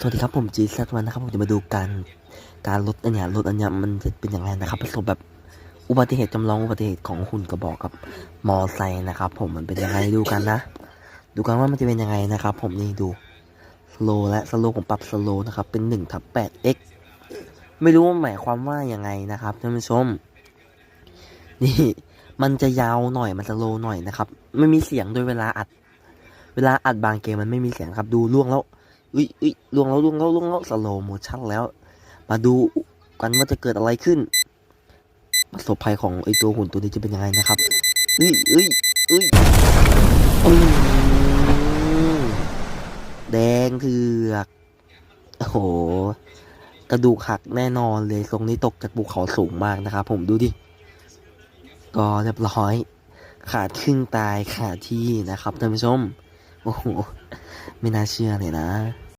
สวัสดีครับผมจีแซวันนะครับผมจะมาดูการการลดอันเนี้ยลดอันเนี้ยมันจะเป็นยังไงนะครับประสบแบบอุบัติเหตุจำลองอุบัติเหตุของหุ่นกระบอกกับมอไซค์นะครับ ผมมันเป็นยังไงดูกันนะ ดูกันว่ามันจะเป็นยังไงนะครับ ผมนี่ดูสโลและสโลผมปรับสโลนะครับเป็น1ทับ 8 x ไม่รู้ว่าหมายความว่ายังไงนะครับท่านผู้ชม นี่มันจะยาวหน่อยมันสโลหน่อยนะครับ ไม่มีเสียงโดยเวลาอัด เวลาอัดบางเกมมันไม่มีเสียงครับ ดูล่วงแล้ว อุ้ยอุ้ยลวงแล้วลวงแล้วลวงแล้วสโลโมชั่นแล้ว มาดูกันว่าจะเกิดอะไรขึ้นประสบภัยของไอตัวหุ่นตัวนี้จะเป็นยังไงนะครับอุ้ยอุ้ยอุ้ยอืมแดงเถือกโอ้โห กระดูกหักแน่นอนเลยทรงนี้ตกจากภูเขาสูงมากนะครับผมดูดิ ก็เรียบร้อย ขาดครึ่งตายขาดที่นะครับท่านผู้ชม โอ้โห ไม่น่าเชื่อเลยนะ